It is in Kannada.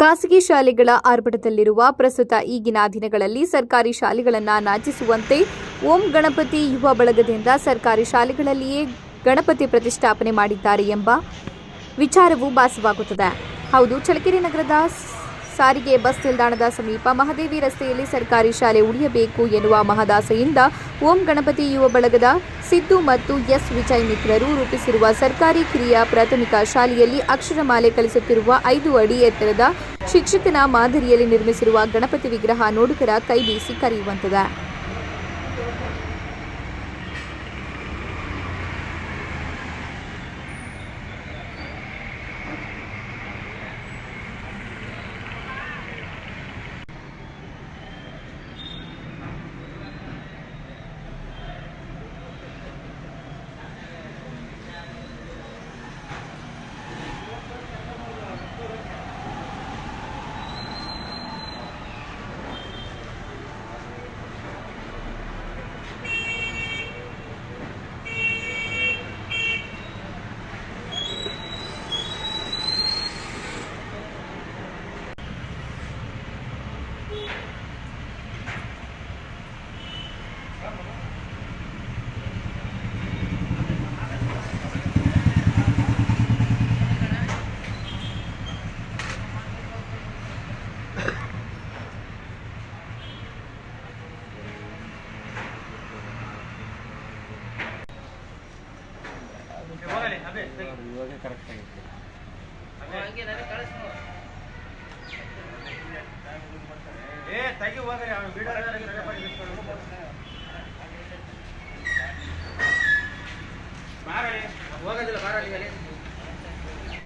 ಖಾಸಗಿ ಶಾಲೆಗಳ ಆರ್ಭಟದಲ್ಲಿರುವ ಪ್ರಸ್ತುತ ಈಗಿನ ದಿನಗಳಲ್ಲಿ ಸರ್ಕಾರಿ ಶಾಲೆಗಳನ್ನು ನಾಚಿಸುವಂತೆ ಓಂ ಗಣಪತಿ ಯುವ ಬಳಗದಿಂದ ಸರ್ಕಾರಿ ಶಾಲೆಗಳಲ್ಲಿಯೇ ಗಣಪತಿ ಪ್ರತಿಷ್ಠಾಪನೆ ಮಾಡಿದ್ದಾರೆ ಎಂಬ ವಿಚಾರವು ಭಾಸವಾಗುತ್ತದೆ. ಹೌದು, ಚಳ್ಳಕೆರೆ ನಗರದ ಸಾರಿಗೆ ಬಸ್ ನಿಲ್ದಾಣದ ಸಮೀಪ ಮಹದೇವಿ ರಸ್ತೆಯಲ್ಲಿ ಸರ್ಕಾರಿ ಶಾಲೆ ಉಳಿಯಬೇಕು ಎನ್ನುವ ಮಹದಾಸೆಯಿಂದ ಓಂ ಗಣಪತಿ ಯುವ ಬಳಗದ ಸಿದ್ದು ಮತ್ತು ಎಸ್ ವಿಜಯ್ ಮಿತ್ರರು ರೂಪಿಸಿರುವ ಸರ್ಕಾರಿ ಕಿರಿಯ ಪ್ರಾಥಮಿಕ ಶಾಲೆಯಲ್ಲಿ ಅಕ್ಷರಮಾಲೆ ಕಲಿಸುತ್ತಿರುವ ಐದು ಅಡಿ ಎತ್ತರದ ಶಿಕ್ಷಕನ ಮಾದರಿಯಲ್ಲಿ ನಿರ್ಮಿಸಿರುವ ಗಣಪತಿ ವಿಗ್ರಹ ನೋಡುಗರ ಕೈಬೀಸಿ ಕರೆಯುವಂತಿದೆ. ಇವಾಗ ಕರೆಕ್ಟ್ ಆಗಿತ್ತು ಏ ತೆಗಿ ಹೋಗ್ರಿ ಬಾರಲಿ ಹೋಗೋದಿಲ್ಲ ಬಾರಲಿ